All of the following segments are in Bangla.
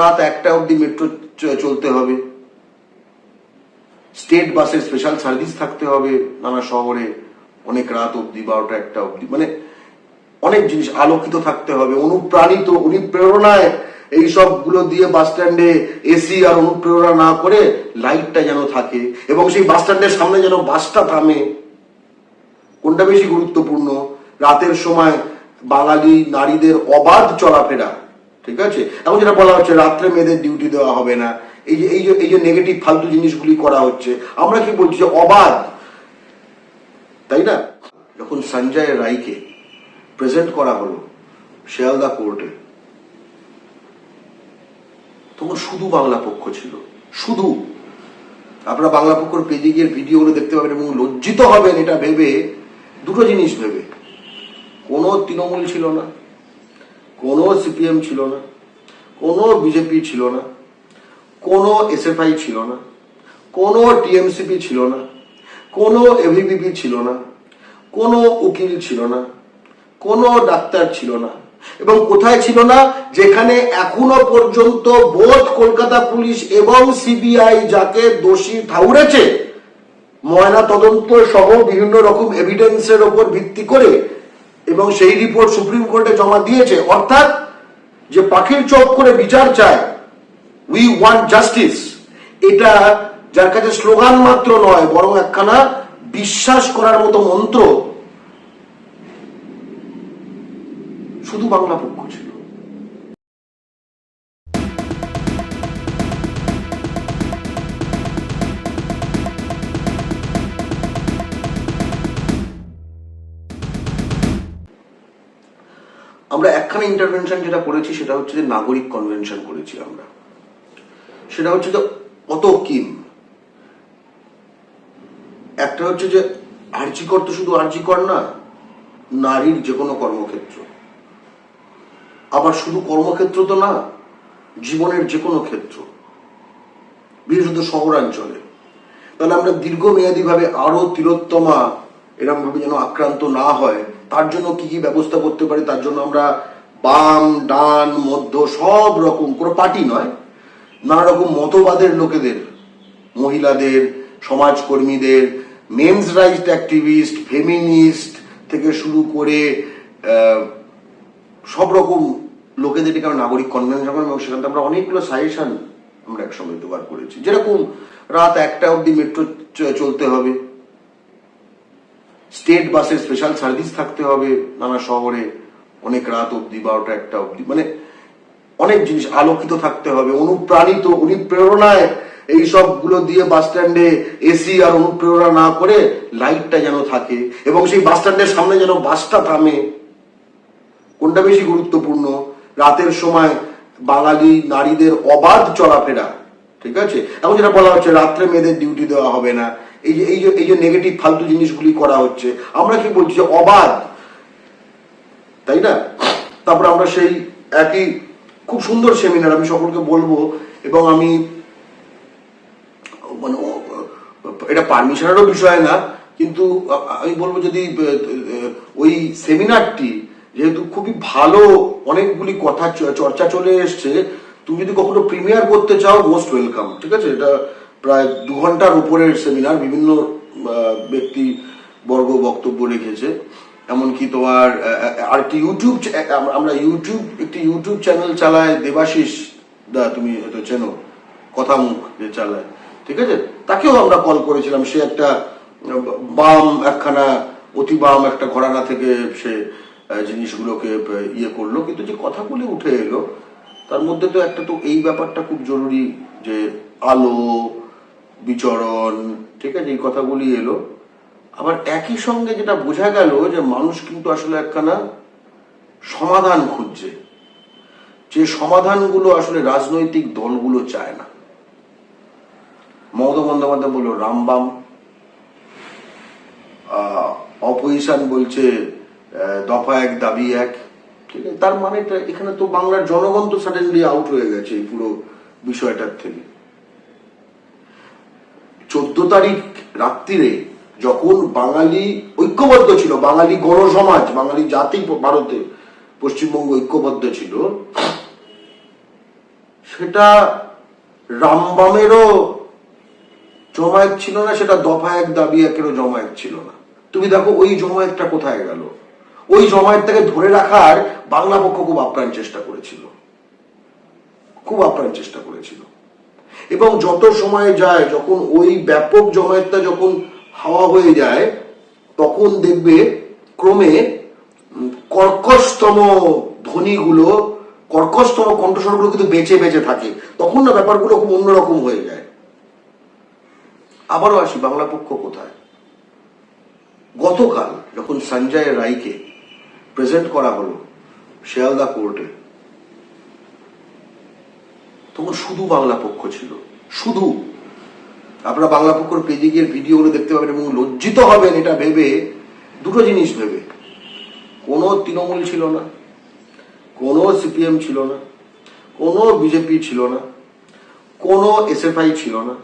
রাত একটা অবধি মেট্রো চলতে হবে। স্টেট বাসের স্পেশাল সার্ভিস থাকতে হবে। নানা শহরে অনেক রাত অবধি, বারোটা একটা অবধি। মানে অনেক জিনিস আলোকিত থাকতে হবে। অনুপ্রাণিত, অনুপ্রেরণায় এই সবগুলো দিয়ে বাস স্ট্যান্ডে এসি আর অনুপ্রেরণা না করে লাইটটা যেন থাকে এবং সেই বাস স্ট্যান্ডের সামনে যেন বাসটা থামে। কোনটা বেশি গুরুত্বপূর্ণ? রাতের সময় বাঙালি নারীদের অবাধ চলাফেরা। ঠিক আছে? এখন যেটা বলা হচ্ছে, রাত্রে মেয়েদের ডিউটি দেওয়া হবে না। এই যে এই যে এই যে নেগেটিভ ফালতু জিনিসগুলি করা হচ্ছে, আমরা কি বলছি যে অবাধ? তাই না? যখন সঞ্জয় রায়কে প্রেজেন্ট করা হলো, শিয়ালদা কোর্টে তখন শুধু বাংলা পক্ষ ছিল। শুধু। আপনারা বাংলা পক্ষের পেজে গিয়ে ভিডিওগুলো দেখতে পাবেন এবং লজ্জিত হবেন এটা ভেবে, দুটো জিনিস ভেবে। কোনো তৃণমূল ছিল না। কোনো সিপিএম ছিল না, কোনো বিজেপি ছিল না, কোনো এসএফআই ছিল না, কোনো টিএমসিপি ছিল না, কোনো এভিবিপি ছিল না, কোনো উকিল ছিল না, কোনো ডাক্তার ছিল না। এবং কোথায় ছিল না? যেখানে এখনও পর্যন্ত বোধ কলকাতা পুলিশ এবং সিবিআই যাকে দোষী ঠাউরেছে ময়না তদন্ত সহ বিভিন্ন রকম এভিডেন্সের ওপর ভিত্তি করে এবং সেই রিপোর্ট সুপ্রিম কোর্টে জমা দিয়েছে। অর্থাৎ যে পাখির চোখ করে বিচার চায় উই ওয়ান্ট জাস্টিস এটা যার কাছে স্লোগান মাত্র নয়, বরং একখানা বিশ্বাস করার মতো মন্ত্র। শুধু বাংলা পক্ষ ছিল। আমরা একখানা ইন্টারভেনশন যেটা করেছি, সেটা হচ্ছে যে নাগরিক কনভেনশন করেছি আমরা। সেটা হচ্ছে যে অত কিম একটা হচ্ছে যে আর্জিকর তো শুধু আর্জিকর না, নারীর যে কোনো কর্মক্ষেত্র। আবার শুধু কর্মক্ষেত্র তো না, জীবনের যে কোনো ক্ষেত্র। বিশেষত শহরাঞ্চলে। তাহলে আমরা দীর্ঘমেয়াদী ভাবে আরও তিলোত্তমা এরকম ভাবে যেন আক্রান্ত না হয় তার জন্য কি কি ব্যবস্থা করতে পারি, তার জন্য আমরা বাম, ডান, মধ্য, সব রকম, কোনো পার্টি নয়, নানা রকম মতবাদের লোকেদের, মহিলাদের, সমাজকর্মীদের মেন্স রাইটস অ্যাক্টিভিস্ট ফেমিনিস্ট থেকে শুরু করে সব রকম লোকেদের আমরা নাগরিক কনভেনশন এবং সেখান আমরা অনেকগুলো সাজেশন আমরা একসঙ্গে জোগাড় করেছি। যেরকম রাত একটা অবধি মেট্রো চলতে হবে। স্টেট বাসের স্পেশাল সার্ভিস থাকতে হবে নানা শহরে। অনেক রাত অবধি, বারোটা, একটা অবধি। মানে অনেক জিনিস, আলোকিত থাকতে হবে, অনুপ্রাণিত, অনুপ্রেরণায়। এই সবগুলো দিয়ে বাস স্ট্যান্ডে এসি আর অনুপ্রেরণা না করে লাইটটা যেন থাকে এবং সেই বাস স্ট্যান্ডের সামনে যেন বাসটা থামে। কোনটা বেশি গুরুত্বপূর্ণ? রাতের সময় বাঙালি নারীদের অবাধ চলাফেরা, ঠিক আছে? এখন যেটা বলা হচ্ছে, রাত্রে মেয়েদের ডিউটি দেওয়া হবে না। এই যে এই যে এই যে নেগেটিভ ফালতু জিনিসগুলি করা হচ্ছে, আমরা কি বলছি যে অবাধ? তাই না? তারপর আমরা সেই একই খুব সুন্দর সেমিনার আমি সকলকে বলব, এবং আমি মানে এটা পারমিশনেরও বিষয় না, কিন্তু আমি বলব যদি ওই সেমিনারটি যেহেতু খুবই ভালো, অনেকগুলি কথা চর্চা চলে এসছে, তুমি যদি কখনো প্রিমিয়ার করতে চাও মোস্ট ওয়েলকাম ঠিক আছে? এটা প্রায় দু ঘণ্টার উপরের সেমিনার বিভিন্ন ব্যক্তি বর্গ বক্তব্য রেখেছে। এমনকি তোমার আর একটি ইউটিউব আমরা ইউটিউব একটি ইউটিউব চ্যানেল চালায় দেবাশিস দা, তুমি হয়তো চেনো কথা মুখ যে চালায়। ঠিক আছে? তাকেও আমরা কল করেছিলাম, সে একটা বাম একখানা, অতি বাম একটা ঘরানা থেকে সে জিনিসগুলোকে ইয়ে করল। কিন্তু যে কথাগুলি উঠে এলো, তার মধ্যে তো একটা তো এই ব্যাপারটা খুব জরুরি যে আলো বিচরণ, ঠিক আছে, এই কথাগুলি এলো। আবার একই সঙ্গে যেটা বোঝা গেল যে মানুষ কিন্তু আসলে একখানা সমাধান খুঁজছে। যে সমাধানগুলো আসলে রাজনৈতিক দলগুলো চায় না। মমতা বন্দ্যোপাধ্যায় বলল রামবাম অপোজিশন বলছে দফা এক, দাবি এক। ঠিক আছে, তার মানে এখানে তো বাংলার জনগণ তো সাডেনলি আউট হয়ে গেছে এই পুরো বিষয়টার থেকে। তারিখ রাত্রিরে যখন বাঙালি ঐক্যবদ্ধ ছিল, বাঙালি গণসমাজ, বাঙালি জাতি ভারতে পশ্চিমবঙ্গ ঐক্যবদ্ধ ছিল, সেটা রামবামেরও জমায়েত ছিল না, সেটা দফা এক দাবি একেরও জমায়েত ছিল না। তুমি দেখো ওই জমায়েতটা কোথায় গেল? ওই জমায়েতটাকে ধরে রাখার বাংলা পক্ষ খুব আপ্রাণ চেষ্টা করেছিল। খুব আপ্রাণ চেষ্টা করেছিল। এবং যত সময় যায়, যখন ওই ব্যাপক জমায়েতটা যখন হাওয়া হয়ে যায়, তখন দেখবে ক্রমে কর্কশতম ধ্বনিগুলো, কর্কশতম কণ্ঠস্বরগুলো কিন্তু বেঁচে বেঁচে থাকে। তখন না ব্যাপারগুলো খুব অন্যরকম হয়ে যায়। আবারও আসি, বাংলা পক্ষ কোথায়? গতকাল যখন সঞ্জয় রায়কে প্রেজেন্ট করা হলো, শিয়ালদা কোর্টে তখন শুধু বাংলা পক্ষ ছিল। শুধু। আপনারা বাংলা পক্ষের পেজে গিয়ে ভিডিওগুলো দেখতে পাবেন এবং লজ্জিত হবেন এটা ভেবে, দুটো জিনিস ভেবে। কোনো তৃণমূল ছিল না, কোনো সিপিএম ছিল না, কোনো বিজেপি ছিল না, কোনো এসএফআই ছিল না,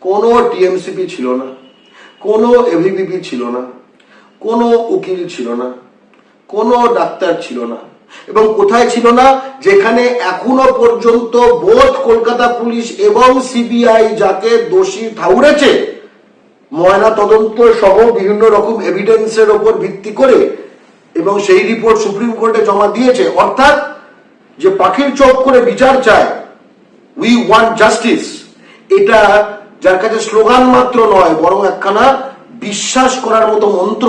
কোনো টিএমসিপি ছিল না, কোনো এভিবিপি ছিল না, কোনো উকিল ছিল না, কোনো ডাক্তার ছিল না। এবং কোথায় ছিল না, যেখানে এখনও পর্যন্ত বোধ কলকাতা পুলিশ এবং সিবিআই যাকে দোষী ঠাউরেছে, ময়না তদন্ত সহ বিভিন্ন রকম এভিডেন্সের ওপর ভিত্তি করে এবং সেই রিপোর্ট সুপ্রিম কোর্টে জমা দিয়েছে। অর্থাৎ যে পাখির চোখ করে বিচার চায় উই ওয়ান্ট জাস্টিস এটা যার কাছে স্লোগান মাত্র নয়, বরং একখানা বিশ্বাস করার মতো মন্ত্র।